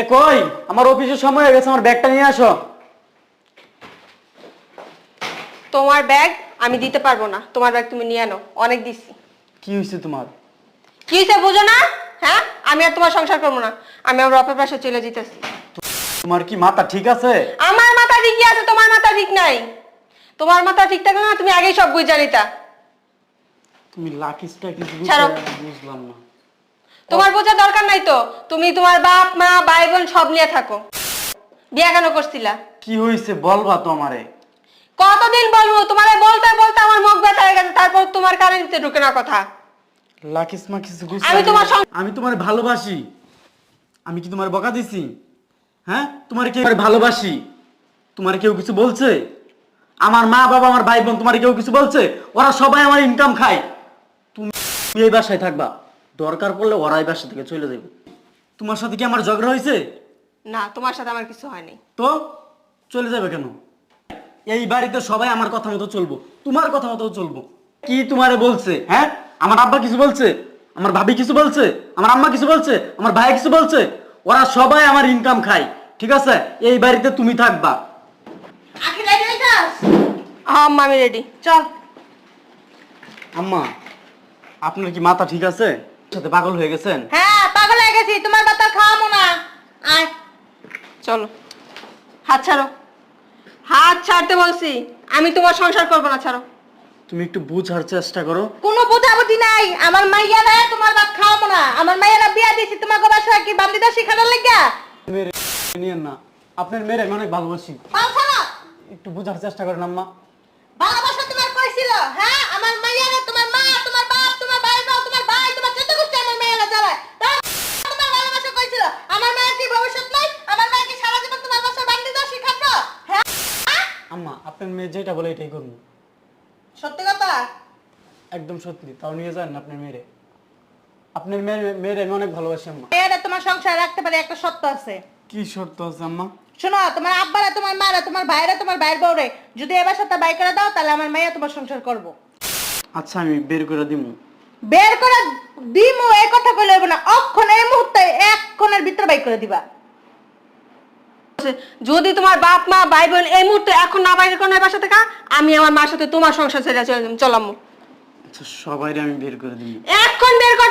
এ কই? আমার অফিসের সময় হয়ে গেছে আমার ব্যাগটা নিয়ে আসো। তোমার ব্যাগ আমি দিতে পারব না। তোমার ব্যাগ তুমি নিয়ে আনো অনেক দিছি। কি হয়েছে তোমার? কি হয়েছে বুঝো না? হ্যাঁ? আমি আর তোমার সংসার করব না। আমি আমার বাপের পাশে চলে যেতেছি। তোমার কি মাথা ঠিক আছে? আমার মাথা ঠিকই আছে তোমার মাথা ঠিক নাই। তোমার মাথা ঠিক থাকলে না তুমি আগেই সব বুঝ জানিতা তুমি লাকিসটা কিছু বুঝলাম না। তোমার বোঝার দরকার নাই তো। তুমি তোমার বাপ মা ভাই বোন সব নিয়ে থাকো। বিয়া কেন করছিলা? কি হয়েছে বলবা তো আমারে কতদিন বলব? তোমারে বলতে বলতে আমার মুখ ব্যথা হয়ে গেছে তারপর তোমার কানে দিতে ঢুকে না কথা। লাকিস মা কিছু বুঝতে আমি তোমার আমি তোমার ভালোবাসি। আমি কি তোমার বকা দিছি? হ্যাঁ? তোমার কি ভালোবাসি? তোমার কেউ কিছু বলছে? আমার মা বাবা আমার ভাই বোন তোমার কেউ কিছু বলছে? ওরা সবাই আমার ইনকাম খায়। তুমি এই বাসায় থাকবা। দরকার পড়লে ওরা এই বাসা থেকে চলে যাবে। তোমার সাথে কি আমার ঝগড়া হয়েছে? না তোমার সাথে আমার কিছু হয়নি। তো? চলে যাবে কেন? এই বাড়িতে সবাই আমার কথা মতো চলবো। তোমার কথা মতো চলবো। কি তোমারে বলছে হ্যাঁ? আমার আব্বা কিছু বলছে? আমার ভাবি কিছু বলছে? আমার আম্মা কিছু বলছে? আমার ভাই কিছু বলছে? ওরা সবাই আমার ইনকাম খায় ঠিক আছে? এই বাড়িতে তুমি থাকবা। হ্যাঁ আম্মা, আমি রেডি চল। আম্মা আপনার কি মাথা ঠিক আছে? সাথে পাগল হয়ে গেছেন? হ্যাঁ পাগল হয়ে গেছি তোমার বাতা খাওয়াবো না। আয় চলো। হাত ছাড়ো। হাত ছাড়তে বলছি আমি তোমার সংসার করব না ছাড়ো। তুমি একটু বুঝার চেষ্টা করো। কোনো বোঝাবুঝি নাই আমার মাইয়ারা তোমার বাপ খাওয়াবো না। আমার মাইয়ারা বিয়া দিছি তোমার বাসা কি বান্দিদা শিখানোর লাগিয়া? মেরে নিয়েন না। আপনার মেরে আমি অনেক ভালোবাসি। একটু বুঝার চেষ্টা করেন আম্মা। ভালোবাসা তোমার কইছিল হ্যাঁ? আমার মাইয়ারা তোমার মা তোমার বাপ তোমার ভাই তোমার চোদ্দ গোষ্ঠী আমার মাইয়ারা জ্বালায়। তোমার ভালোবাসা কইছিল আমার মায়ের কি ভবিষ্যৎ নাই? আমার মায়ের কি সারা জীবন তোমার বাসা বান্দিদা শিখাবো হ্যাঁ? আম্মা আপনার মেয়ে যেটা বলে এটাই করব সত্যি কথা? একদম সত্যি তাও নিয়ে যান আপনার মেয়েরে। আপনার মেয়ের মেয়ের আমি অনেক ভালোবাসি আম্মা। মেয়েরা তোমার সংসার রাখতে পারে একটা সত্য আছে। কি শর্ত আছে আম্মা? শোনো তোমার আব্বারা তোমার মারা তোমার ভাইরা তোমার ভাইয়ের বউরে যদি এবার সাথে বাই করে দাও তাহলে আমার মাইয়া তোমার সংসার করব। আচ্ছা আমি বের করে দিব বের করে দিমু এই কথা কইলে হইব না। অক্ষণ এই মুহূর্তে এক কোণের ভিতরে বাই করে দিবা। যদি তোমার বাপ মা ভাই বোন এই মুহূর্তে এখন না বাইরে কোনো বাসা থেকে আমি আমার মার সাথে তোমার সংসার ছেড়ে চলে চলাম। আচ্ছা সবাই আমি বের করে দিব এখন বের কর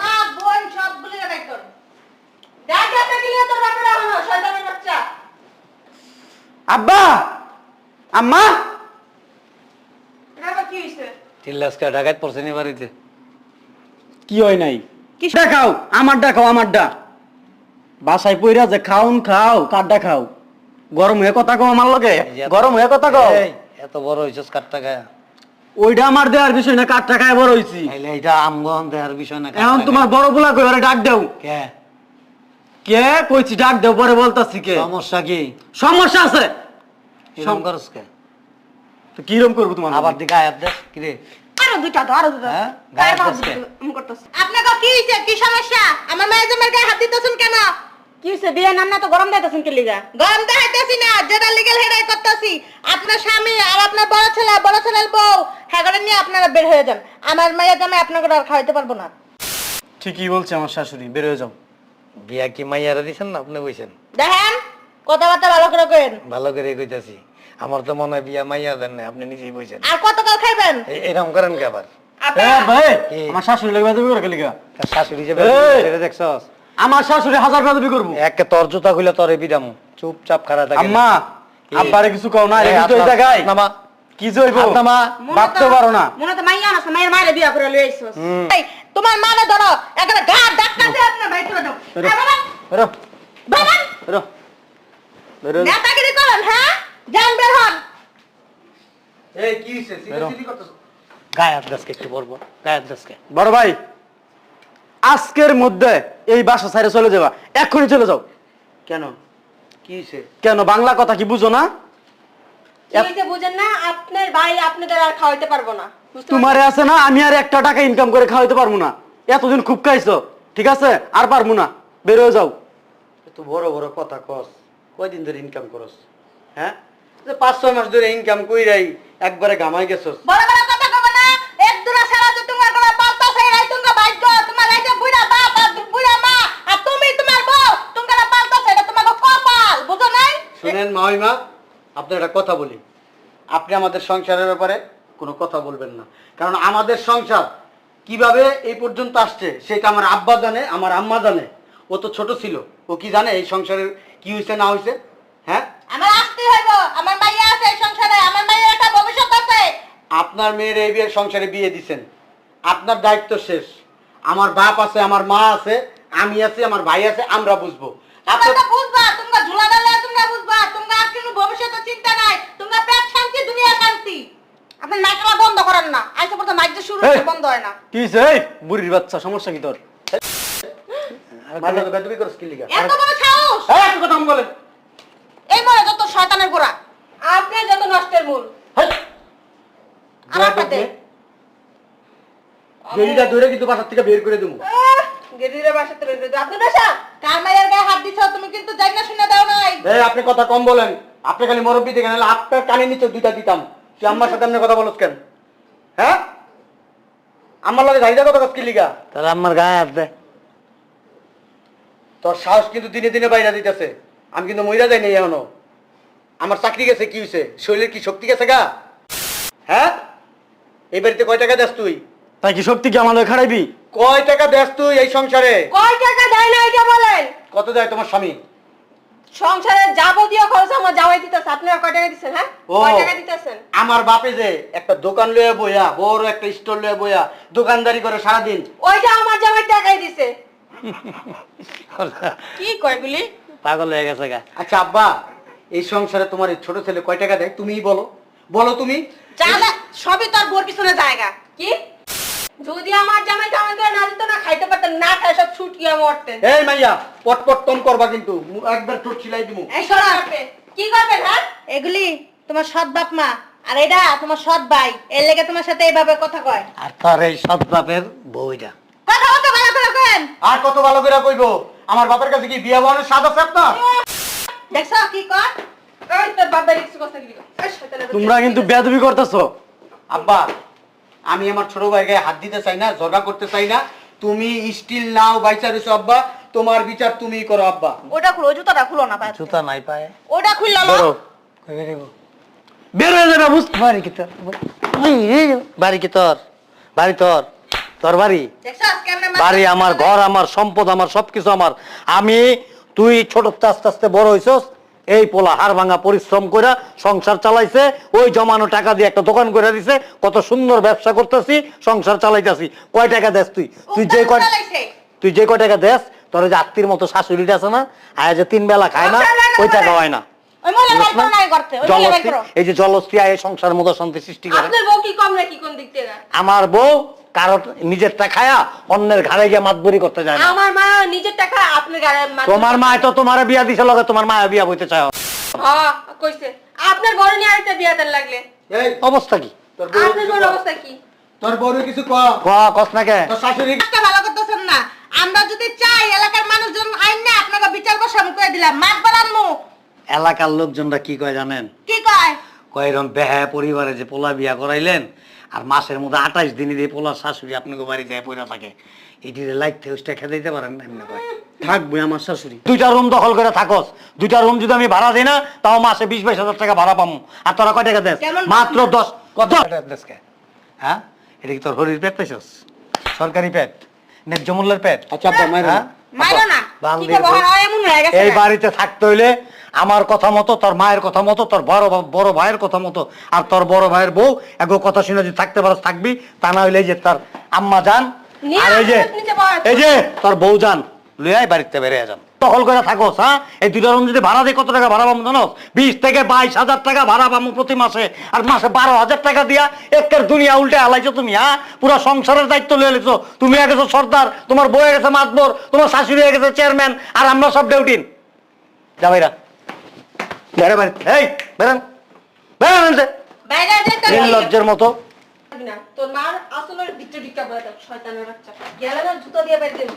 মা বোন সবগুলি বাই কর। দেখা দেখলি তোর বাপেরা হলো শয়তানের বাচ্চা। আব্বা! আম্মা! হইছে চিল্লাসকা ঢাকায় পড়ছে নি বাড়িতে। কি হয় নাই? দেখাও আমারটা খাও আমারটা বাসায় পইরা যে খাউন খাও কাড্ডা খাও। গরম হয়ে কথা কও আমার লগে। গরম হয়ে কথা কও। এই, এত বড় ওইটা আমার দেওয়ার বিষয় না কাঠটা খায় বড় হইছি। তাইলে এটা আমগন দেহার বিষয় না এখন। তোমার বড় পোলা কই ওরে ডাক দাও। কে? কে? কইছি ডাক দাও পরে বলতাছি কে। সমস্যা কি? সমস্যা আছে। এরকম করস কে? তো কিরম করব তোমার আবার দিকে আয়াত দে কি রে আরও দুইটা আরও দুইটা হ্যাঁ? গায়ে আমি করতেছি। আপনাকে কি হইছে? কি সমস্যা? আমার মায়ের জমের গায়ে হাত দিতেছেন কেন? কি হইছে? বিয়ে নাম না তো গরম দিতেছেন কে লিগা? গরম দেখাইতেছি না যেটা লিগেল হেডাই করতেছি। আপনার স্বামী আর আপনার বড় ছেলে বড় ছেলের বউ নিয়ে আপনারা বের হয়ে যান। আমার মায়ের জামাই আপনাকে আর খাওয়াইতে পারব না। ঠিকই বলছে আমার শাশুড়ি বের হয়ে যাও। বিয়া কি মাইয়ারা দিছেন না? আপনি কইছেন? দেখেন কথাবার্তা ভালো করে কেন ভালো করে কইতাছি। আমার তো মনে হয় বিয়া মাইয়া দেন না আপনি নিজেই কইছেন আর কতকাল খাইবেন? এরকম করেন কে আবার? ভাই? আমার শাশুড়ি লাগবে তুমি করে তার শাশুড়ি যে এই! বেড়ে দেখছস? আমার শাশুড়ি হাজার বেদবি করব। একে তোর জুতা খুলে তোর বিদামু। চুপচাপ খাড়া থাকে। আম্মা আব্বারে কিছু কও না এই, জায়গায়। নামা। কি জইবো। ভাবতে পারো না। মনে তো মাইয়া না মাইয়ের মায়ের বিয়া করে লই আইছস। তোমার মানে ধরো একটা গা দিয়ে আপনার ভাই দাও। বাবা, নেতাগিরি করেন হ্যাঁ? যান বের হন। এই কি হইছে? বেরো। গায়ে আদাসকে একটু বলব গায়ে আদাসকে বড় ভাই আজকের মধ্যে এই বাসা ছাইরে চলে যাবা। এক্ষুনি চলে যাও। কেন? কি হইছে? কেন বাংলা কথা কি বুঝো না? কি বুঝেন না আপনার ভাই আপনাদের আর খাওয়াইতে পারব না। তোমারে আছে না আমি আর একটা টাকা ইনকাম করে খাওয়াইতে পারব না। এতদিন খুব খাইছো ঠিক আছে? আর পারব না। বের হয়ে যাও। বড় বড় কথা কস। কয়দিন ধরে ইনকাম করস? হ্যাঁ? যে পাঁচ ছয় মাস ধরে ইনকাম কইরাই একবারে গামাই গেছো আপনার একটা কথা বলি। আপনি আমাদের সংসারের ব্যাপারে কোনো কথা বলবেন না। কারণ আমাদের সংসার কীভাবে এই পর্যন্ত আসছে সেটা আমার আব্বা জানে আমার আম্মা জানে। ও তো ছোট ছিল। ও কি জানে এই সংসারের কি হয়েছে না হয়েছে হইব? আমার মাইয়া আছে এই সংসারে আমার মাইয়ার একটা ভবিষ্যৎ আছে। আপনার মেয়ের এই বিয়ের সংসারে বিয়ে দিছেন। আপনার দায়িত্ব শেষ। আমার বাপ আছে আমার মা আছে আমি আছি আমার ভাই আছে আমরা বুঝব। তোমরা তো বুঝবা তোমরা ঝুলা ডালে তোমরা বুঝবা তোমরা আর কোনো ভবিষ্যতের চিন্তা নাই। তোমরা পেট শান্তি দুনিয়া শান্তি। আপনি নাটলা বন্ধ করেন না। আইসা পর্যন্ত মাইক শুরু এই! বন্ধ হয় না। কি এই বুড়ির বাচ্চা সমস্যা কি তোর? মারলে বেদবি করছ কি লিগা? এত বড় সাহস! এই, কথা আমি বলেন। এই যত শয়তানের গোড়া। আপনি যত নষ্টের মূল। আমার পাতে। মেয়ে। ধরে কিন্তু বাসার থেকে বের করে দেবো। গেরিরে বাসাতে বের করে দিও। আপনি বাসা। কার মায়ের গায়ে হাত দিছ তুমি কিন্তু জানা শুনে দাও নাই। এই আপনি কথা কম বলেন। আপনি খালি মুরব্বী থেকে নাহলে আপনার কানে নিচে দুইটা দিতাম। তুই আম্মার সাথে আপনি কথা বলছ কেন? হ্যাঁ? আমার লাগে ধারিদা কথা কি লিগা? তাহলে আমার গায়ে হাত দে। তোর সাহস কিন্তু দিনে দিনে বাইরে দিতেছে। আমি কিন্তু মহিলা যাই নেই এখনও। আমার চাকরি গেছে কি হয়েছে শরীরের কি শক্তি গেছে গা? হ্যাঁ? এই বাড়িতে কয় টাকা দেস তুই? তাই কি শক্তি কি আমাদের খারাইবি কয় টাকা দেস তুই এই সংসারে? কয় টাকা দেয় না এটা বলেন? কত দেয় তোমার স্বামী? সংসারের যাবতীয় খরচ আমার জামাই দিতেছে। আপনারা কয় টাকা দিচ্ছেন হ্যাঁ? ও। কয় টাকা দিতেছেন? আমার বাপে যে একটা দোকান লয়ে বইয়া বড় একটা স্টোর লয়ে বইয়া দোকানদারি করে সারাদিন। ওইটা আমার জামাই টাকাই দিছে। কি কয় কয়গুলি পাগল হয়ে গেছে গা। আচ্ছা আব্বা এই সংসারে তোমার এই ছোট ছেলে কয় টাকা দেয়? তুমিই বলো। বলো তুমি। সবই তোর বোর পিছনে জায়গা। কি? যদি আমার জামাই জামাই করে না দিত না খাইতে পারতেন না খাই সব ছুটিয়ে মরতেন। এই মাইয়া পটপট টম করবা কিন্তু। মু- একবার ঠোঁট ছিলাই দিমু। এই সরা কি করবেন হ্যাঁ? এগুলি তোমার সৎ বাপ মা। আর এটা তোমার সৎ ভাই। এর লেগে তোমার সাথে এইভাবে কথা কয়। আর তোর এই সৎ বাপের বউটা কথা বলতে ভালো করে কেন আর কত ভালো করে কইবো? আমার বাপের কাছে কি বিয়া বানানোর স্বাদ আছে আপনার? দেখছ কি কর? ওই তোর বাবার কিছু কথা কি তোমরা কিন্তু বেয়াদবি করতেছো। আব্বা আমি আমার ছোট ভাই গায়ে হাত দিতে চাই না ঝগড়া করতে চাই না। তুমি স্টিল নাও বাইচা আব্বা। তোমার বিচার তুমিই করো আব্বা। ওটা খুলো জুতাটা খুলো না পায়ে জুতা নাই পায়ে। ওটা খুললো না। বের। হয়ে যাবে বুঝ বাড়ি কি তোর? বাড়ি কি তোর? বাড়ি তোর? তোর বাড়ি? দেখছ আজকে আমরা বাড়ি আমার ঘর আমার সম্পদ আমার সবকিছু আমার। আমি তুই ছোট আস্তে আস্তে বড় হইছস এই পোলা হাড় ভাঙা পরিশ্রম করে সংসার চালাইছে ওই জমানো টাকা দিয়ে একটা দোকান করে দিছে কত সুন্দর ব্যবসা করতেছি সংসার চালাইতেছি। কয় টাকা দেস তুই? তুই যে কয় তুই যে কয় টাকা দেস তোর যে আত্মীর মতো শাশুড়িটা আছে না আয় যে তিন বেলা খায় না ওই টাকা হয় না। এই যে জলস্ত্রী আয় সংসার মতো শান্তি সৃষ্টি করে। আমার বউ কারও নিজেরটা খায়া অন্যের ঘাড়ে গিয়ে মাতবরি করতে যায় না। আমার মা নিজের টাকা আপনার মাথা- তোমার মা তো তোমার বিয়া দিছে লগে তোমার মা বিয়া বইতে চায়। হ্যাঁ কইছে। আপনার বড় নিয়ে আরেকটা বিয়া দেন লাগলে। এই অবস্থা কি? তোর বড় অবস্থা কি? তোর বউরে কিছু ক ক কস না কে? তোর শাশুড়ি ভালো করতেছেন না। আমরা যদি চাই এলাকার মানুষজন আইন না আপনাকে বিচার বসাম করে দিলাম। মাত বাড়ানমু এলাকার লোকজনরা কি কয় জানেন? কি কয়? কয় এরকম বেহা পরিবারে যে পোলা বিয়া করাইলেন আর মাসের মধ্যে আঠাশ দিনই দিয়ে পোলার শাশুড়ি আপনাকে বাড়ি যায় পয়রা থাকে। এটির লাইট থেকে খেতে দিতে পারেন না এমনি কয় থাকবে আমার শাশুড়ি। দুইটা রুম দখল করে থাকস। দুইটা রুম যদি আমি ভাড়া দিই না তাও মাসে বিশ বাইশ হাজার টাকা ভাড়া পাবো আর তোরা কয় টাকা দেস? কেমন মাত্র দশ কত টাকা দেস কে? হ্যাঁ? এটা কি তোর হরির পেট পাইছস সরকারি পেট? ন্যায্য মূল্যের পেট? আচ্ছা মায়ের হ্যাঁ? না। হয় এই বাড়িতে থাকতে হইলে আমার কথা মতো তোর মায়ের কথা মতো তোর বড় বড় ভাইয়ের কথা মতো আর তোর বড় ভাইয়ের বউ এক কথা শুনে যদি থাকতে পারো থাকবি তা না হইলে যে তার আম্মা যান। আর এই যে। এই যে তোর বউ যান লুয়াই বাড়িতে বেরিয়ে যান। দখল করে থাকোস হ্যাঁ? এই দুইটা রুম যদি ভাড়া দিই কত টাকা ভাড়া পাবো জানো বিশ থেকে বাইশ হাজার টাকা ভাড়া পাবো প্রতি মাসে। আর মাসে বারো হাজার টাকা দিয়া একের দুনিয়া উল্টে আলাইছো তুমি হ্যাঁ? পুরো সংসারের দায়িত্ব লিয়ে লিছো তুমি গেছো সর্দার তোমার বউ গেছে মাতবর তোমার শাশুড়ি হয়ে গেছে চেয়ারম্যান আর আমরা সব ডেউটিন যা ভাইরা বেড়ে বাড়ি এই বাইরে। যেতে নির্লজ্জের মতো। না তোর মার আসলের ভিতরে ঢুকা বলে দাও শয়তানের বাচ্চা। গেলে না জুতো দিয়ে বের দেবো।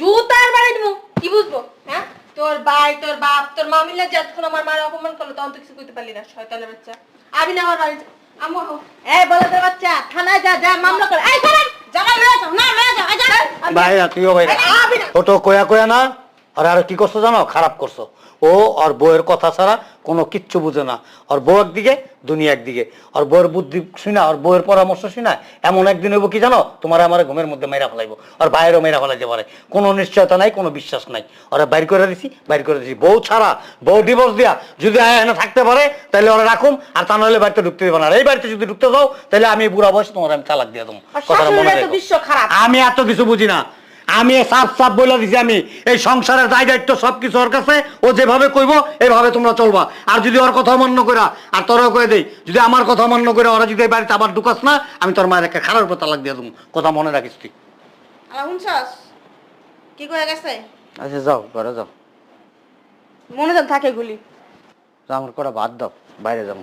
জুতার বাড়ি দেবো কি বুঝব? হ্যাঁ? তোর ভাই তোর বাপ তোর মা মিলে যতক্ষণ আমার মার অপমান করল তখন তো কিছু করতে পারলি না শয়তানের বাচ্চা। আবি না আমার বাড়ি আম্মু হো বলে তোর বাচ্চা থানায় যা যা মামলা করে। এই ছাড়েন জামাই লয়ে যাও না লয়ে যাও এই তুইও ভাইরা ছোট কয়া কয়া না? আর আর কি করছ জানো? খারাপ করছ। ও আর বউয়ের কথা ছাড়া কোনো কিচ্ছু বুঝে না। আর বউ একদিকে দুনিয়া একদিকে। আর বউয়ের বুদ্ধি শুনা আর বউয়ের পরামর্শ শুনা এমন একদিন হইব কি জানো? তোমার আমার ঘুমের মধ্যে মেরা ফেলাইবো। আর বাইরেও মেরা ফেলাইতে পারে। কোনো নিশ্চয়তা নাই কোনো বিশ্বাস নাই। ওরা বাইর করে দিছি বাইর করে দিছি। বউ ছাড়া বউ ডিভোর্স দিয়া যদি এখানে থাকতে পারে তাহলে ওরা রাখুন আর তা নাহলে বাড়িতে ঢুকতে দেবো না। আর এই বাড়িতে যদি ঢুকতে যাও তাহলে আমি বুড়া বয়স তোমার আমি তালাক দিয়ে দেবো। মনে। আমি এত কিছু বুঝি না। আমি সাফ সাফ বলে দিছি আমি। এই সংসারের দায় দায়িত্ব সবকিছু ওর কাছে ও যেভাবে কইব এইভাবে তোমরা চলবা। আর যদি ওর কথা অমান্য করা আর তোরাও কয়ে দেই যদি আমার কথা অমান্য করে ওরা যদি এই বাড়িতে আবার ঢুকাস না আমি তোর মায়ের একটা খারাপ উপর তালাক দিয়ে দেবো। কথা মনে রাখিস তুই। কি কয়ে গেছে? আচ্ছা যাও ঘরে যাও। মনে যেন থাকে গুলি আমার কটা বাদ দাও বাইরে যাব